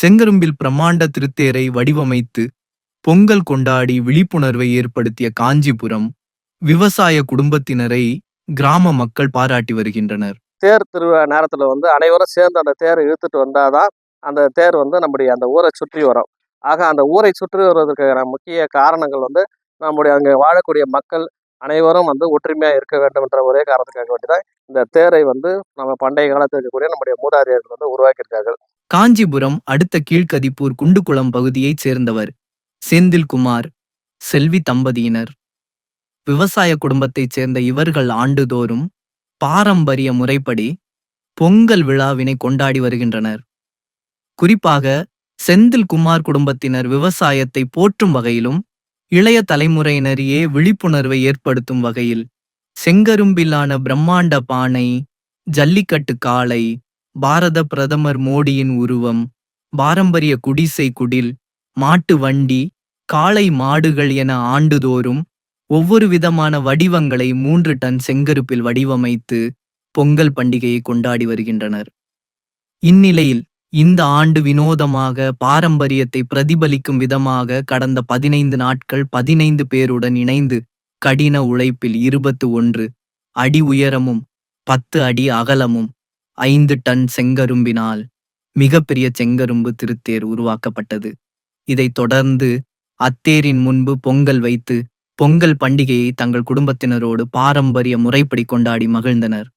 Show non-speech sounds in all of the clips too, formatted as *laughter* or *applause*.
செங்கரும்பில் பிரம்மாண்ட திருத்தேரை வடிவமைத்து பொங்கல் கொண்டாடி விழிப்புணர்வை ஏற்படுத்திய காஞ்சிபுரம் விவசாய குடும்பத்தினரை கிராம மக்கள் பாராட்டி வருகின்றனர். தேர் திருவிழா நேரத்தில் வந்து அனைவரும் சேர்ந்து அந்த தேரை இழுத்துட்டு வந்தாதான் அந்த தேர் வந்து நம்முடைய அந்த ஊரை சுற்றி வரும். ஆக அந்த ஊரை சுற்றி வருவதற்கான முக்கிய காரணங்கள் வந்து நம்முடைய அங்கே வாழக்கூடிய மக்கள் அனைவரும் வந்து ஒற்றுமையாக இருக்க வேண்டும் என்ற ஒரே காரணத்துக்காக வேண்டிதான் இந்த தேரை வந்து நம்ம பண்டைய காலத்தில் இருக்கக்கூடிய நம்முடைய மூதாதையர்கள் வந்து உருவாக்கியிருக்கார்கள். காஞ்சிபுரம் அடுத்த கீழ்கதிப்பூர் குண்டுகுளம் பகுதியைச் சேர்ந்தவர் செந்தில்குமார் செல்வி தம்பதியினர். விவசாய குடும்பத்தைச் சேர்ந்த இவர்கள் ஆண்டுதோறும் பாரம்பரிய முறைப்படி பொங்கல் விழாவினை கொண்டாடி வருகின்றனர். குறிப்பாக செந்தில்குமார் குடும்பத்தினர் விவசாயத்தை போற்றும் வகையிலும் இளைய தலைமுறையினரையே விழிப்புணர்வை ஏற்படுத்தும் வகையில் செங்கரும்பிலான பிரம்மாண்ட பானை ஜல்லிக்கட்டு காளை பாரத பிரதமர் மோடியின் உருவம் பாரம்பரிய குடிசை குடில் மாட்டு வண்டி காளை மாடுகள் என ஆண்டுதோறும் ஒவ்வொரு விதமான வடிவங்களை மூன்று டன் செங்கருப்பில் வடிவமைத்து பொங்கல் பண்டிகையை கொண்டாடி வருகின்றனர். இந்நிலையில் இந்த ஆண்டு வினோதமாக பாரம்பரியத்தை பிரதிபலிக்கும் விதமாக கடந்த பதினைந்து நாட்கள் பதினைந்து பேருடன் இணைந்து கடின உழைப்பில் இருபத்து ஒன்று அடி உயரமும் பத்து அடி அகலமும் ஐந்து டன் செங்கரும்பினால் மிகப்பெரிய செங்கரும்பு திருத்தேர் உருவாக்கப்பட்டது. இதைத் தொடர்ந்து அத்தேரின் முன்பு பொங்கல் வைத்து பொங்கல் பண்டிகையை தங்கள் குடும்பத்தினரோடு பாரம்பரிய முறைப்படி கொண்டாடி மகிழ்ந்தனர்.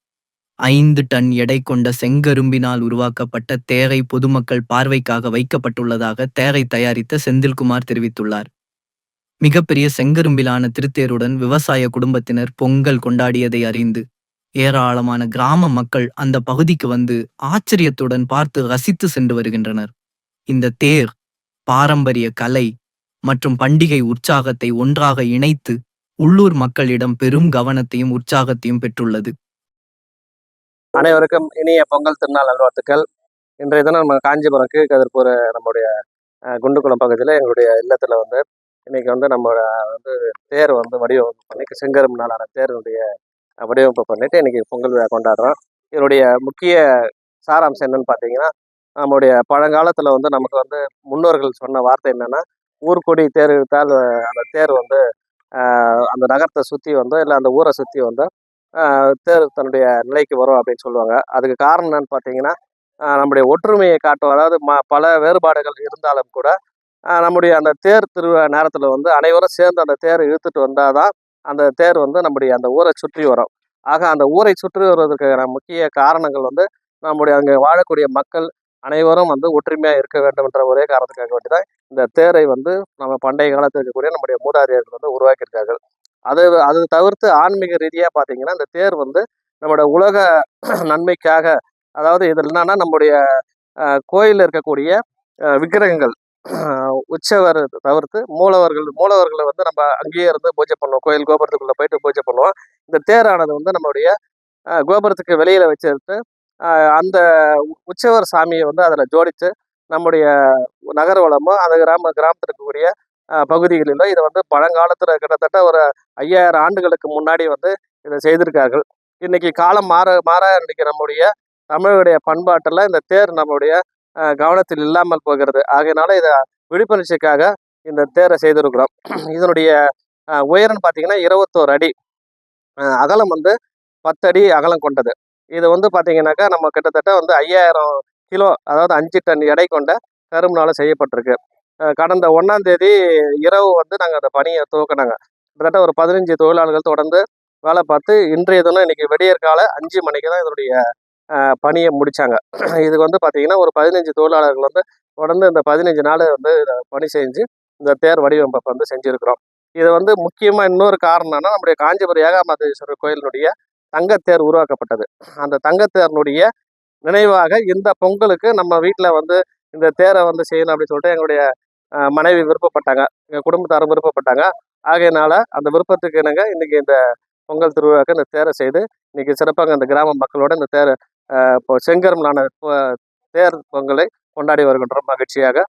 ஐந்து டன் எடை கொண்ட செங்கரும்பினால் உருவாக்கப்பட்ட தேரை பொதுமக்கள் பார்வைக்காக வைக்கப்பட்டுள்ளதாக தேரை தயாரித்த செந்தில்குமார் தெரிவித்துள்ளார். மிகப்பெரிய செங்கரும்பிலான திருத்தேருடன் விவசாய குடும்பத்தினர் பொங்கல் கொண்டாடியதை அறிந்து ஏராளமான கிராம மக்கள் அந்த பகுதிக்கு வந்து ஆச்சரியத்துடன் பார்த்து ரசித்து சென்று வருகின்றனர். இந்த தேர் பாரம்பரிய கலை மற்றும் பண்டிகை உற்சாகத்தை ஒன்றாக இணைத்து உள்ளூர் மக்களிடம் பெரும் கவனத்தையும் உற்சாகத்தையும் பெற்றுள்ளது. அனைவருக்கும் இனிய பொங்கல் திருநாள் நல்வாழ்த்துக்கள். இன்றைய தினம் நம்ம காஞ்சிபுரம் கீழ்கதிர்பூர் நம்முடைய அஹ், பகுதியில் எங்களுடைய இல்லத்தில் வந்து இன்னைக்கு வந்து நம்ம வந்து தேர் வந்து வடிவமைப்பு பண்ணி செங்கரும் நாளான தேருடைய வடிவமைப்பு பண்ணிட்டு இன்னைக்கு பொங்கல் விழா கொண்டாடுறோம். இதனுடைய முக்கிய சாராம்சம் என்னன்னு பார்த்தீங்கன்னா நம்முடைய பழங்காலத்தில் வந்து நமக்கு வந்து முன்னோர்கள் சொன்ன வார்த்தை என்னென்னா ஊர்கொடி தேர் இழுத்தால் அந்த தேர் வந்து அந்த நகரத்தை சுற்றி வந்தோம் இல்லை அந்த ஊரை சுற்றி வந்தோம் தேர் தன்னுடைய நிலைக்கு வரும் அப்படின்னு சொல்லுவாங்க. அதுக்கு காரணம் என்னன்னு பார்த்தீங்கன்னா நம்முடைய ஒற்றுமையை காட்டும். அதாவது ம பல வேறுபாடுகள் இருந்தாலும் கூட நம்முடைய அந்த தேர் திருவிழா நேரத்தில் வந்து அனைவரும் சேர்ந்து அந்த தேரை இழுத்துட்டு வந்தால் தான் அந்த தேர் வந்து நம்முடைய அந்த ஊரை சுற்றி வரும். ஆக அந்த ஊரை சுற்றி வருவதற்கான முக்கிய காரணங்கள் வந்து நம்முடைய அங்கே வாழக்கூடிய மக்கள் அனைவரும் வந்து ஒற்றுமையாக இருக்க வேண்டும் என்ற ஒரே காரணத்துக்காக வேண்டி தான் இந்த தேரை வந்து நம்ம பண்டைய காலத்தில் இருக்கக்கூடிய நம்முடைய மூதாதையர்கள் வந்து உருவாக்கியிருக்கார்கள். அது அது தவிர்த்து ஆன்மீக ரீதியாக பார்த்தீங்கன்னா இந்த தேர் வந்து நம்மளோட உலக நன்மைக்காக அதாவது இதில் என்னன்னா நம்முடைய கோயிலில் இருக்கக்கூடிய விக்கிரகங்கள் உற்சவர் தவிர்த்து மூலவர்கள் மூலவர்களை வந்து நம்ம அங்கேயே இருந்து பூஜை பண்ணுவோம். கோயில் கோபுரத்துக்குள்ளே போயிட்டு பூஜை பண்ணுவோம். இந்த தேரானது வந்து நம்மளுடைய கோபுரத்துக்கு வெளியில் வச்சிருந்து அந்த உ- உற்சவர் சாமியை வந்து அதில் ஜோடித்து நம்முடைய நகர வளமோ அந்த கிராம கிராமத்தில் இருக்கக்கூடிய பகுதிகளிலோ இதை வந்து பழங்காலத்தில் கிட்டத்தட்ட ஒரு ஐயாயிரம் ஆண்டுகளுக்கு முன்னாடி வந்து இதை செய்திருக்கார்கள். இன்னைக்கு காலம் மாற மாற இன்னைக்கு நம்முடைய தமிழுடைய பண்பாட்டில் இந்த தேர் நம்முடைய கவனத்தில் இல்லாமல் போகிறது. ஆகையினால இதை விழிப்புணர்ச்சிக்காக இந்த தேரை செய்திருக்கிறோம். *clears throat* இதனுடைய உயரம்னு பார்த்தீங்கன்னா இருபத்தோரு அடி. அகலம் வந்து பத்து அடி அகலம் கொண்டது. இது வந்து பார்த்தீங்கன்னாக்கா நம்ம கிட்டத்தட்ட வந்து ஐயாயிரம் கிலோ அதாவது அஞ்சு டன் எடை கொண்ட கரும்புனால செய்யப்பட்டிருக்கு. கடந்த ஒன்றாம் தேதி இரவு வந்து நாங்கள் அந்த பணியை துவக்கினாங்க. கிட்டத்தட்ட ஒரு பதினஞ்சு தொழிலாளர்கள் தொடர்ந்து வேலை பார்த்து இன்றைய தினம் இன்னைக்கு விடியற்கால அஞ்சு மணிக்கு தான் இதனுடைய பணியை முடித்தாங்க *clears throat* இதுக்கு வந்து பார்த்திங்கன்னா ஒரு பதினஞ்சு தொழிலாளர்கள் வந்து தொடர்ந்து இந்த பதினஞ்சு நாள் வந்து பணி செஞ்சு இந்த தேர் வடிவமைப்பை வந்து செஞ்சுருக்கிறோம். இது வந்து முக்கியமாக இன்னொரு காரணம்னா நம்முடைய காஞ்சிபுரம் ஏகாமாதேஸ்வரர் கோயிலினுடைய தங்கத்தேர் உருவாக்கப்பட்டது. அந்த தங்கத்தேர்னுடைய நினைவாக இந்த பொங்கலுக்கு நம்ம வீட்டில் வந்து இந்த தேரை வந்து செய்யணும் அப்படின்னு சொல்லிட்டு எங்களுடைய மனைவி விருப்பப்பட்டாங்க. எங்கள் குடும்பத்தாரும் விருப்பப்பட்டாங்க. ஆகையினால அந்த விருப்பத்துக்கு இணங்க இன்னைக்கு இந்த பொங்கல் திருவிழாவுக்கு இந்த தேரை செய்து இன்னைக்கு சிறப்பாக அந்த கிராம மக்களோட இந்த தேரை இப்போ செங்கரம் நான தேர் பொங்கலை கொண்டாடி வருகின்றோம் மகிழ்ச்சியாக.